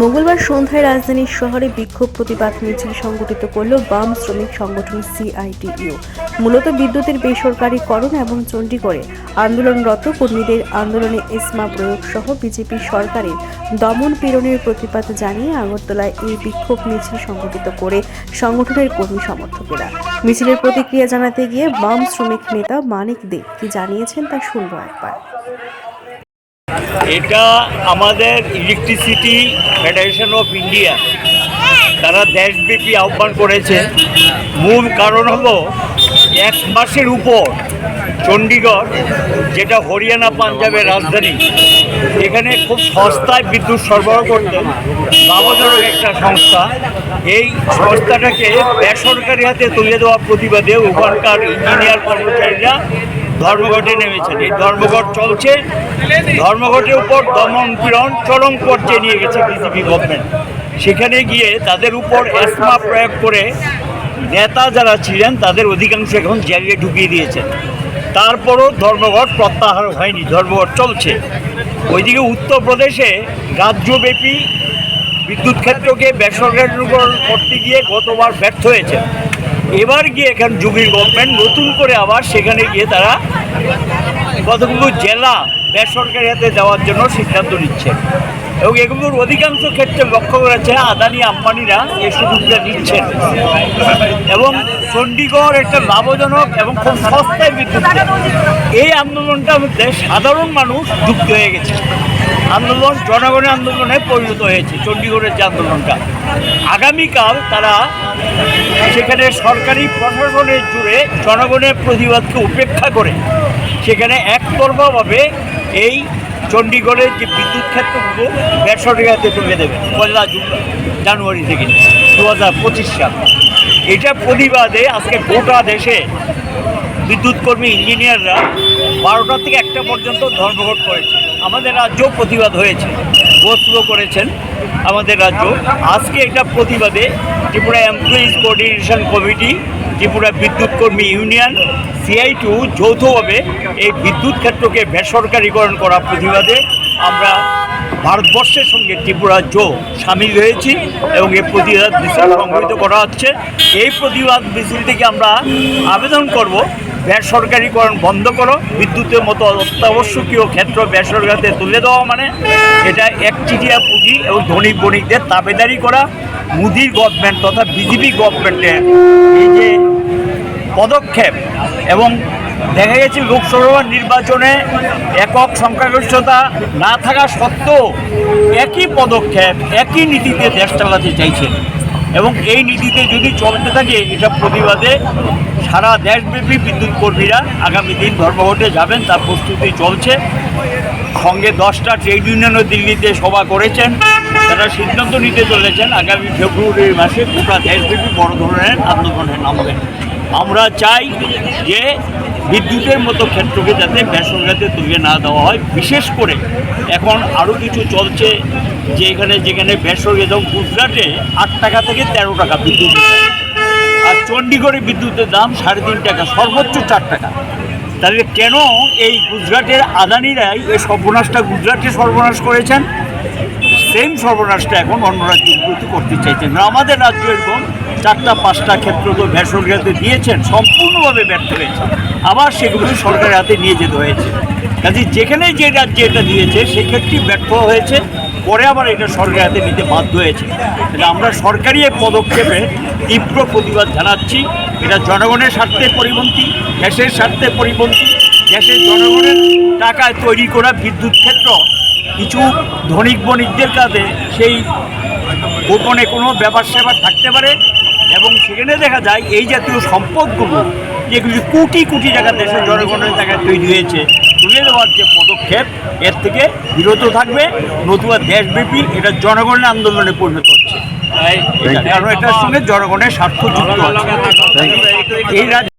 মঙ্গলবার সন্ধ্যায় রাজধানীর শহরে বিক্ষোভ প্রতিবাদ মিছিল সংগঠিত করল বাম শ্রমিক সংগঠন সিআইটিইউ মূলত বিদ্যুতের বেসরকারীকরণ এবং চণ্ডীগড়ে আন্দোলনরত কর্মীদের আন্দোলনে ইসমা প্রয়োগ সহ বিজেপি সরকারের দমন পীড়নের প্রতিবাদ জানিয়ে আগরতলায় এই বিক্ষোভ মিছিল সংগঠিত করে সংগঠনের কর্মী সমর্থকেরা। মিছিলের প্রতিক্রিয়া জানাতে গিয়ে বাম শ্রমিক নেতা মানিক দে কি জানিয়েছেন তা শুনব একবার। এটা আমাদের ইলেকট্রিসিটি ফেডারেশন অফ ইন্ডিয়া তারা দেশব্যাপী আহ্বান করেছে। মূল কারণ হলো এক মাসের উপর চণ্ডীগড়, যেটা হরিয়ানা, পাঞ্জাবের রাজধানী, এখানে খুব সস্তায় বিদ্যুৎ সরবরাহ করতেন লাভজনক একটা সংস্থা। এই সংস্থাটাকে বেসরকারি হাতে তুলে দেওয়ার প্রতিবাদে ওখানকার ইঞ্জিনিয়ার কর্মচারীরা ধর্মঘটে নেমেছেন। এই ধর্মঘট চলছে। ধর্মঘটের উপর দমন পীড়ন চরম পর্যায়ে নিয়ে গেছে বিজেপি গভর্নমেন্ট সেখানে গিয়ে তাদের উপর এসমা প্রয়োগ করে নেতা যারা ছিলেন, তাদের অধিকাংশ এখন জেলে ঢুকিয়ে দিয়েছেন। তারপরও ধর্মঘট প্রত্যাহার হয়নি, ধর্মঘট চলছে। ওইদিকে উত্তরপ্রদেশে রাজ্যব্যাপী বিদ্যুৎ ক্ষেত্রকে বেসরকারিকরণ করতে গিয়ে গতবার ব্যর্থ হয়েছে এবার গিয়ে এখানে যুগীর গভর্নমেন্ট নতুন করে আবার সেখানে গিয়ে তারা কতগুলো জেলা বেসরকারি হাতে দেওয়ার জন্য সিদ্ধান্ত নিচ্ছে। এবং এগুলোর অধিকাংশ ক্ষেত্রে লক্ষ্য করেছে আদানি আম্বানিরা এই সুযোগটা নিচ্ছেন। এবং চণ্ডীগড় একটা লাভজনক এবং খুব সস্তায় বিদ্যুৎ এই আন্দোলনটার মধ্যে সাধারণ মানুষ যুক্ত হয়ে গেছে। আন্দোলন, জনগণের আন্দোলনে পরিণত হয়েছে, চণ্ডীগড়ের যে আন্দোলনটা। আগামীকাল তারা সেখানে সরকারি প্রশাসনের জুড়ে জনগণের প্রতিবাদকে উপেক্ষা করে, সেখানে একতরফাভাবে এই চণ্ডীগড়ের যে বিদ্যুৎ ক্ষেত্রগুলো বেসরকারি হাতে তুলে দেবে, পয়লা জুন, জানুয়ারি থেকে দু হাজার পঁচিশ সাল। এটা প্রতিবাদে আজকে গোটা দেশে বিদ্যুৎ কর্মী ইঞ্জিনিয়াররা বারোটা থেকে একটা পর্যন্ত ধর্মঘট করেছে। আমাদের রাজ্য প্রতিবাদ হয়েছে। গোসলো করেছেন আমাদের রাজ্য। আজকে এটা প্রতিবাদে Tripura employees coordination committee Tripura বিদ্যুৎ কর্মী ইউনিয়ন সিআই টু যৌথভাবে এই বিদ্যুৎ ক্ষেত্রকে বেসরকারীকরণ করা প্রতিবাদে আমরা ভারতবর্ষের সঙ্গে ত্রিপুরা জো সামিল হয়েছি এবং এই প্রতিবাদ মিছিল সংগঠিত করা হচ্ছে। এই প্রতিবাদ মিছিল থেকে আমরা আবেদন করব বেসরকারীকরণ বন্ধ করো। বিদ্যুতের মতো অত্যাবশ্যকীয় ক্ষেত্র বেসরকারিতে তুলে দেওয়া মানে এটা একচিটিয়া পুঁজি এবং ধনী বণিকদের তাবেদারি করা, মোদির গভর্নমেন্ট তথা বিজেপি গভর্নমেন্টের এই যে পদক্ষেপ। এবং দেখা গেছে লোকসভা নির্বাচনে একক সংখ্যাগরিষ্ঠতা না থাকা সত্ত্বেও একই পদক্ষেপ, একই নীতিতে দেশ চালাতে চাইছে। এবং এই নীতিতে যদি চলতে থাকে এটা প্রতিবাদে সারা দেশব্যাপী বিদ্যুৎ কর্মীরা আগামী দিন ধর্মঘটে যাবেন, তার প্রস্তুতি চলছে। সঙ্গে দশটা ট্রেড ইউনিয়নও দিল্লিতে সভা করেছেন। তারা সিদ্ধান্ত নিতে চলেছেন, আগামী ফেব্রুয়ারি মাসে গোটা দেশব্যাপী বড় ধরনের আন্দোলনে নামবেন আমরা চাই যে বিদ্যুতের মতো ক্ষেত্রকে যাতে বেসরকারিতে তুলে না দেওয়া হয়, বিশেষ করে এখন আরও কিছু চলছে যে এখানে যেখানে বেসরকারি যেমন গুজরাটে আট টাকা থেকে তেরো টাকা বিদ্যুৎ আর চণ্ডীগড়ে বিদ্যুতের দাম সাড়ে তিন টাকা, সর্বোচ্চ চার টাকা। তাহলে কেন এই গুজরাটের আদানিরাই এই সর্বনাশটা গুজরাটে সর্বনাশ করেছেন? সেম সর্বনাশটা এখন অন্য রাজ্যগুলোতে করতে চাইছেন। আমাদের রাজ্য এরকম চারটা, পাঁচটা ক্ষেত্র তো বেসরকারিতে দিয়েছেন, সম্পূর্ণভাবে ব্যর্থ হয়েছে। আবার সেগুলো সরকারের হাতে নিয়ে যেতে হয়েছে। কাজে যেখানে যে রাজ্যে এটা দিয়েছে, সেক্ষেত্রে ব্যর্থ হয়েছে, পরে আবার এটা সরকারের হাতে নিতে বাধ্য হয়েছে। তাহলে আমরা সরকারি এই পদক্ষেপে তীব্র প্রতিবাদ জানাচ্ছি। এটা জনগণের স্বার্থে পরিপন্থী দেশের স্বার্থে পরিপন্থী দেশের জনগণের টাকায় তৈরি করা বিদ্যুৎ ক্ষেত্র কিছু ধনিক বণিকদের কাছে সেই গোপনে কোনো ব্যাপার স্যাপার থাকতে পারে। এবং সেখানে দেখা যায় এই জাতীয় সম্পদগুলো যেগুলি কোটি কোটি টাকা দেশের জনগণের টাকায় তৈরি হয়েছে তুলে দেওয়ার যে পদক্ষেপ এর থেকে বিরত থাকবে। নতুবা দেশব্যাপী এটা জনগণের আন্দোলনে পরিণত হচ্ছে। কারণ এটার সঙ্গে জনগণের স্বার্থ যুক্ত এই রাজ্য